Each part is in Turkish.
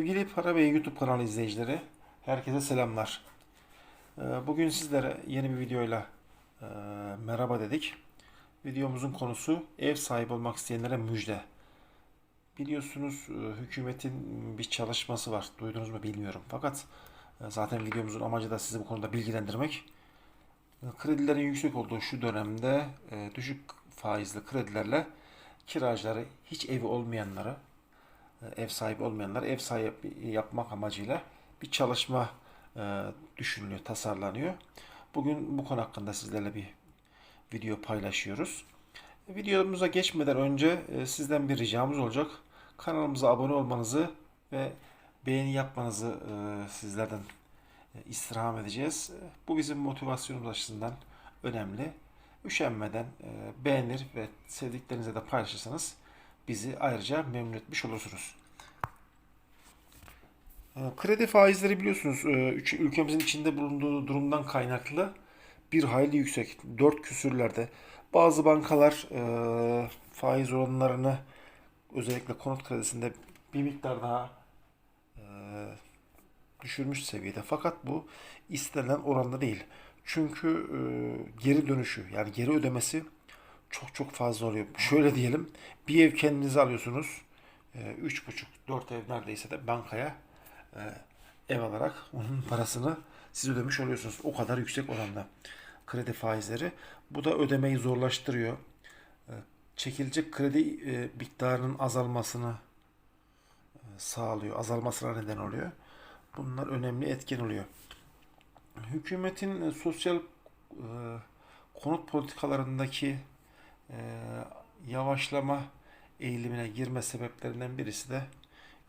Para Bey YouTube kanalı izleyicileri, herkese selamlar. Ee, Bugün sizlere yeni bir videoyla e, merhaba dedik. Videomuzun konusu ev sahibi olmak isteyenlere müjde. Biliyorsunuz e, hükümetin bir çalışması var. Duydunuz mu bilmiyorum. Fakat e, zaten videomuzun amacı da sizi bu konuda bilgilendirmek. Kredilerin yüksek olduğu şu dönemde düşük faizli kredilerle kiracıları hiç evi olmayanları ev sahibi olmayanlar ev sahibi yapmak amacıyla bir çalışma e, düşünülüyor, tasarlanıyor. Bugün bu konu hakkında sizlerle bir video paylaşıyoruz. Videomuza geçmeden önce e, sizden bir ricamız olacak. Kanalımıza abone olmanızı ve beğeni yapmanızı e, sizlerden istirham edeceğiz. Bu bizim motivasyonumuz açısından önemli. Üşenmeden beğenir ve sevdiklerinize de paylaşırsanız bizi ayrıca memnun etmiş olursunuz. E, Kredi faizleri biliyorsunuz e, ülkemizin içinde bulunduğu durumdan kaynaklı bir hayli yüksek. 4 küsürlerde. Bazı bankalar e, faiz oranlarını özellikle konut kredisinde bir miktar daha e, düşürmüş seviyede. Fakat bu istenilen oranda değil. Çünkü geri dönüşü yani geri ödemesi çok çok fazla oluyor. Şöyle diyelim bir ev kendinize alıyorsunuz. E, Üç buçuk, dört ev neredeyse de bankaya e, ev alarak onun parasını siz ödemiş oluyorsunuz. O kadar yüksek oranda kredi faizleri. Bu da ödemeyi zorlaştırıyor. E, Çekilecek kredi miktarının azalmasını sağlıyor. Azalmasına neden oluyor. Bunlar önemli etken oluyor. Hükümetin sosyal konut politikalarındaki e, yavaşlama eğilimine girme sebeplerinden birisi de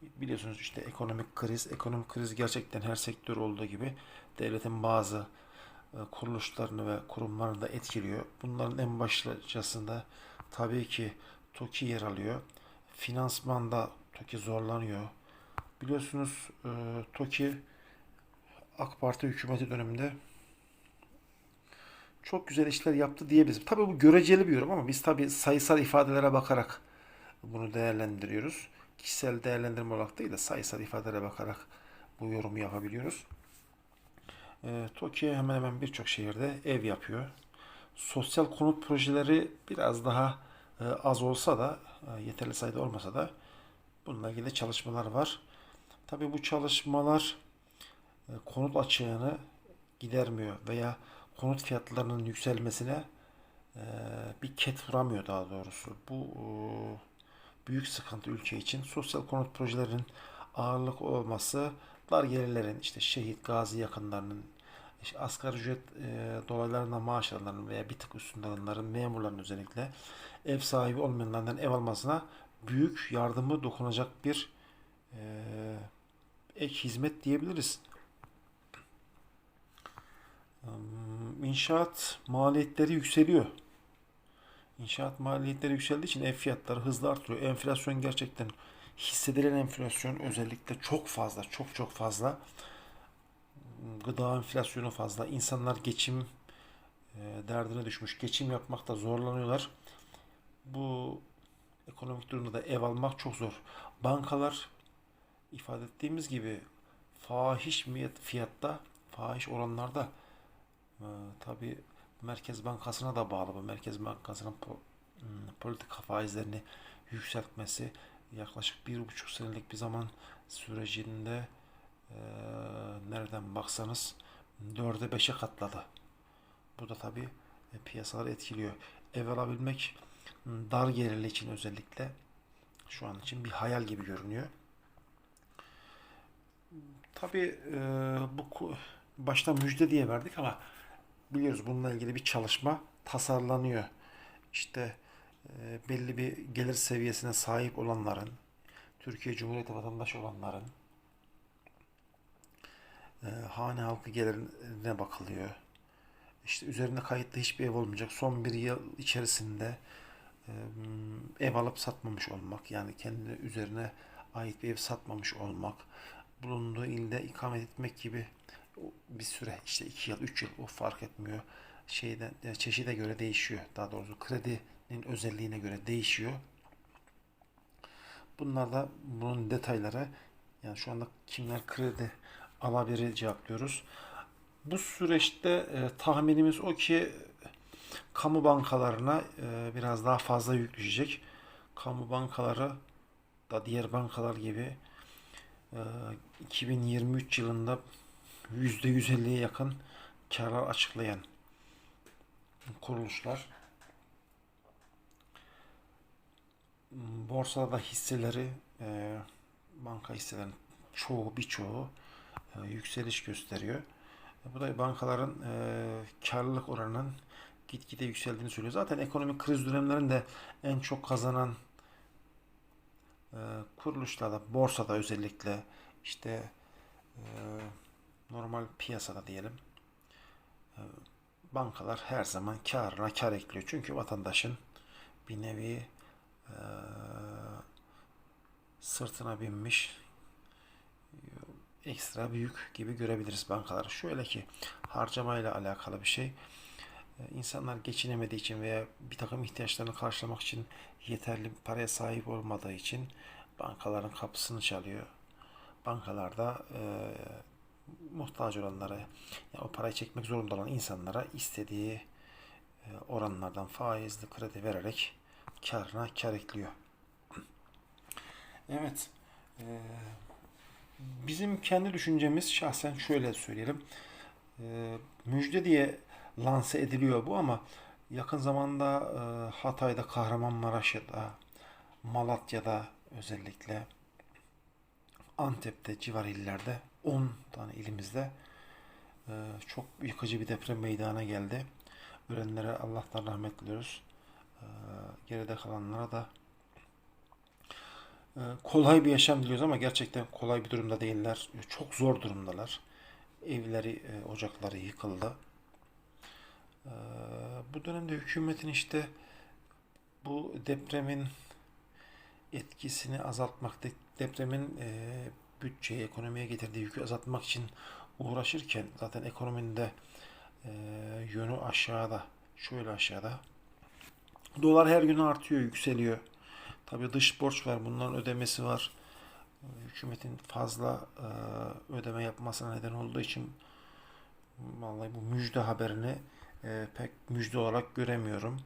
biliyorsunuz işte ekonomik kriz. Ekonomik kriz gerçekten her sektör olduğu gibi devletin bazı e, kuruluşlarını ve kurumlarını da etkiliyor. Bunların en başlıcasında tabii ki TOKİ yer alıyor. Finansmanda TOKİ zorlanıyor. Biliyorsunuz e, TOKİ AK Parti hükümeti döneminde çok güzel işler yaptı diyebiliriz. Tabii bu göreceli bir yorum ama biz tabii sayısal ifadelere bakarak bunu değerlendiriyoruz. Kişisel değerlendirme olarak değil de sayısal ifadelere bakarak bu yorumu yapabiliyoruz. E, TOKİ hemen hemen birçok şehirde ev yapıyor. Sosyal konut projeleri biraz daha e, az olsa da e, yeterli sayıda olmasa da bununla ilgili çalışmalar var. Tabii bu çalışmalar e, konut açığını gidermiyor veya konut fiyatlarının yükselmesine e, bir ket vuramıyor daha doğrusu. Bu e, büyük sıkıntı ülke için. Sosyal konut projelerinin ağırlık olması dar gelirlerin işte şehit, gazi yakınlarının işte asgari ücret e, dolaylarında maaş alanların veya bir tık üstünde alanların memurların özellikle ev sahibi olmayanlardan ev almasına büyük yardımı dokunacak bir e, ek hizmet diyebiliriz. Hmm, İnşaat maliyetleri yükseliyor. İnşaat maliyetleri yükseldiği için ev fiyatları hızlı artıyor. Enflasyon gerçekten hissedilen enflasyon özellikle çok fazla, çok çok fazla. Gıda enflasyonu fazla. İnsanlar geçim e, derdine düşmüş. Geçim yapmakta zorlanıyorlar. Bu ekonomik durumda da ev almak çok zor. Bankalar ifade ettiğimiz gibi fahiş fiyatta, fahiş oranlarda e, tabii Merkez Bankası'na da bağlı bu. Merkez Bankası'nın po- hmm, politika faizlerini yükseltmesi yaklaşık bir buçuk senelik bir zaman sürecinde e, nereden baksanız dörde beşe katladı. Bu da tabii e, piyasaları etkiliyor. Ev alabilmek hmm, dar gelirli için özellikle şu an için bir hayal gibi görünüyor. Tabii e, bu başta müjde diye verdik ama biliyoruz bununla ilgili bir çalışma tasarlanıyor. İşte e, belli bir gelir seviyesine sahip olanların, Türkiye Cumhuriyeti vatandaşı olanların e, hane halkı gelirine bakılıyor. İşte üzerinde kayıtlı hiçbir ev olmayacak. Son bir yıl içerisinde e, ev alıp satmamış olmak, yani kendi üzerine ait bir ev satmamış olmak, bulunduğu ilde ikamet etmek gibi bir süre işte 2 yıl 3 yıl o fark etmiyor. Şeyden yani çeşide göre değişiyor. Daha doğrusu kredinin özelliğine göre değişiyor. Bunlar da bunun detayları Yani şu anda kimler kredi alabilir cevaplıyoruz. Bu süreçte e, tahminimiz o ki kamu bankalarına e, biraz daha fazla yük düşecek. Kamu bankaları da diğer bankalar gibi e, 2023 yılında %150'ye yakın karlar açıklayan kuruluşlar. Borsada hisseleri, e, banka hisselerinin çoğu birçoğu e, yükseliş gösteriyor. Bu da bankaların e, karlılık oranının gitgide yükseldiğini söylüyor. Zaten ekonomik kriz dönemlerinde en çok kazanan e, kuruluşlarda, borsada özellikle işte e, normal piyasada diyelim e, bankalar her zaman karına kar ekliyor. Çünkü vatandaşın bir nevi e, sırtına binmiş ekstra büyük gibi görebiliriz bankaları. Şöyle ki harcamayla alakalı bir şey. E, İnsanlar geçinemediği için veya bir takım ihtiyaçlarını karşılamak için yeterli paraya sahip olmadığı için bankaların kapısını çalıyor. Bankalarda e, muhtaç olanlara, yani o parayı çekmek zorunda olan insanlara istediği e, oranlardan faizli kredi vererek karına kar ekliyor. Evet. e, bizim kendi düşüncemiz şahsen şöyle söyleyelim. E, müjde diye lanse ediliyor bu ama yakın zamanda Hatay'da, Kahramanmaraş'ta, Malatya'da özellikle Antep'te civar illerde 10 tane ilimizde e, çok yıkıcı bir deprem meydana geldi. Ölenlere Allah'tan rahmet diliyoruz. E, geride kalanlara da e, kolay bir yaşam diliyoruz ama gerçekten kolay bir durumda değiller. Çok zor durumdalar. Evleri, ocakları yıkıldı. Bu dönemde hükümetin işte bu depremin etkisini azaltmak, de- depremin bütçeye, ekonomiye getirdiği yükü azaltmak için uğraşırken zaten ekonominin de e, yönü aşağıda, şöyle aşağıda. Dolar her gün artıyor, yükseliyor. Tabii dış borç var, bunların ödemesi var. Hükümetin fazla e, ödeme yapmasına neden olduğu için vallahi bu müjde haberini e, pek müjde olarak göremiyorum.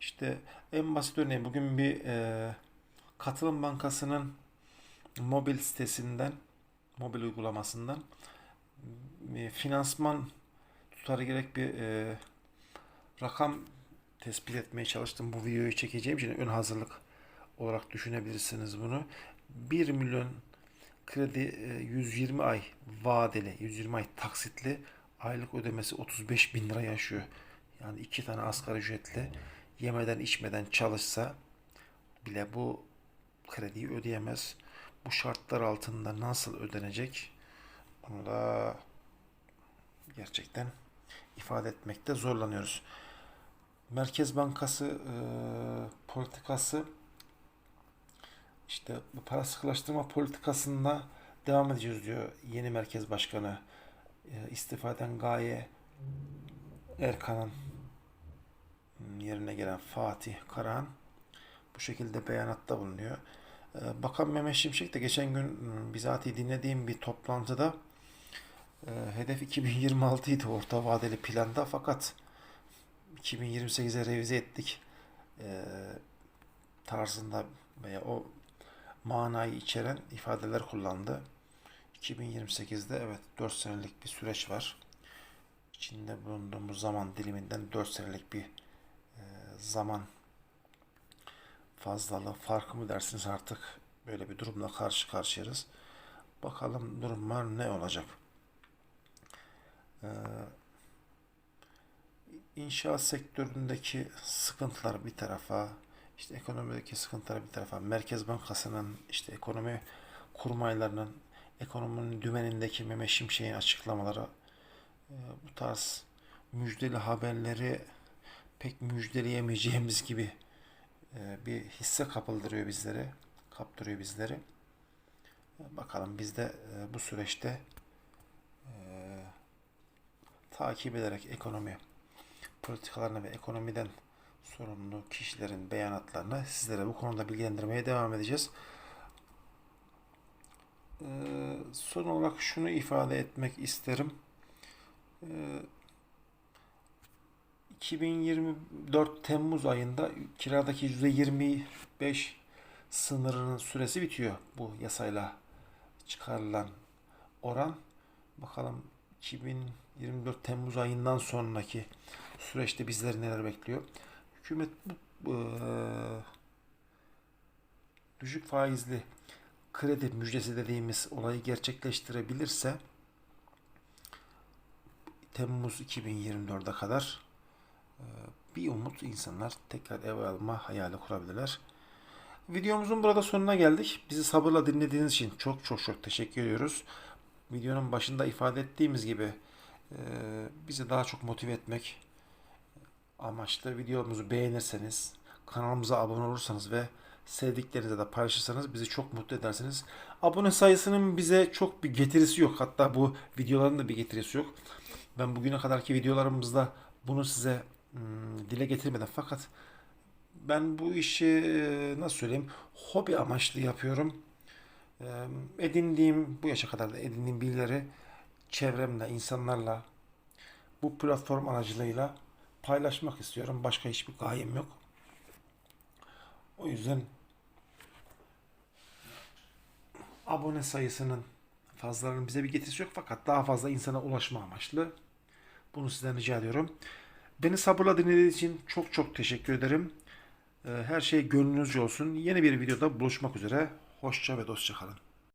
İşte en basit örneği bugün bir e, Katılım Bankası'nın mobil sitesinden, mobil uygulamasından e, finansman tutarı gerek bir e, rakam tespit etmeye çalıştım. Bu videoyu çekeceğim için ön hazırlık olarak düşünebilirsiniz bunu. 1 milyon kredi e, 120 ay vadeli, 120 ay taksitli aylık ödemesi 35 bin lira yaşıyor. Yani iki tane asgari ücretli yemeden içmeden çalışsa bile bu krediyi ödeyemez. Bu şartlar altında nasıl ödenecek? Onu da gerçekten ifade etmekte zorlanıyoruz. Merkez Bankası e, politikası işte bu para sıkılaştırma politikasında devam edeceğiz diyor yeni Merkez Başkanı. E, istifa eden Gaye Erkan'ın yerine gelen Fatih Karahan bu şekilde beyanatта bulunuyor. Ee, Bakan Mehmet Şimşek de geçen gün ım, bizatihi dinlediğim bir toplantıda e, hedef 2026 idi orta vadeli planda fakat 2028'e revize ettik e, tarzında veya o manayı içeren ifadeler kullandı. 2028'de evet 4 senelik bir süreç var. İçinde bulunduğumuz zaman diliminden 4 senelik bir zaman fazlalığı farkı mı dersiniz artık böyle bir durumla karşı karşıyayız. Bakalım durumlar ne olacak. Ee, inşaat sektöründeki sıkıntılar bir tarafa, işte ekonomideki sıkıntılar bir tarafa, Merkez Bankası'nın işte ekonomi kurmaylarının ekonominin dümenindeki Mehmet Şimşek'in açıklamaları e, bu tarz müjdeli haberleri pek müjdeleyemeyeceğimiz gibi bir hisse kapıldırıyor bizlere, kaptırıyor bizleri. E, Bakalım biz de e, bu süreçte e, takip ederek ekonomi politikalarını ve ekonomiden sorumlu kişilerin beyanatlarını sizlere bu konuda bilgilendirmeye devam edeceğiz. Ee, son olarak şunu ifade etmek isterim. Ee, 2024 Temmuz ayında kiradaki %25 sınırının süresi bitiyor bu yasayla çıkarılan oran. Bakalım 2024 Temmuz ayından sonraki süreçte bizleri neler bekliyor. Hükümet bu eee, düşük faizli kredi müjdesi dediğimiz olayı gerçekleştirebilirse Temmuz 2024'e kadar bir umut insanlar tekrar ev alma hayali kurabilirler. Videomuzun burada sonuna geldik. Bizi sabırla dinlediğiniz için çok çok çok teşekkür ediyoruz. Videonun başında ifade ettiğimiz gibi eee, bizi daha çok motive etmek amaçlı videomuzu beğenirseniz, kanalımıza abone olursanız ve sevdiklerinize de paylaşırsanız bizi çok mutlu edersiniz. Abone sayısının bize çok bir getirisi yok. Hatta bu videoların da bir getirisi yok. Ben bugüne kadarki videolarımızda bunu size dile getirmedim fakat ben bu işi e, nasıl söyleyeyim hobi amaçlı yapıyorum. E, Edindiğim bu yaşa kadar da edindiğim bilgileri çevremle, insanlarla bu platform aracılığıyla paylaşmak istiyorum. Başka hiçbir gayem yok. O yüzden abone sayısının fazlalarının bize bir getirisi yok fakat daha fazla insana ulaşma amaçlı. Bunu sizden rica ediyorum. Beni sabırla dinlediğiniz için çok çok teşekkür ederim. Ee, Her şey gönlünüzce olsun. Yeni bir videoda buluşmak üzere. Hoşça ve dostça kalın.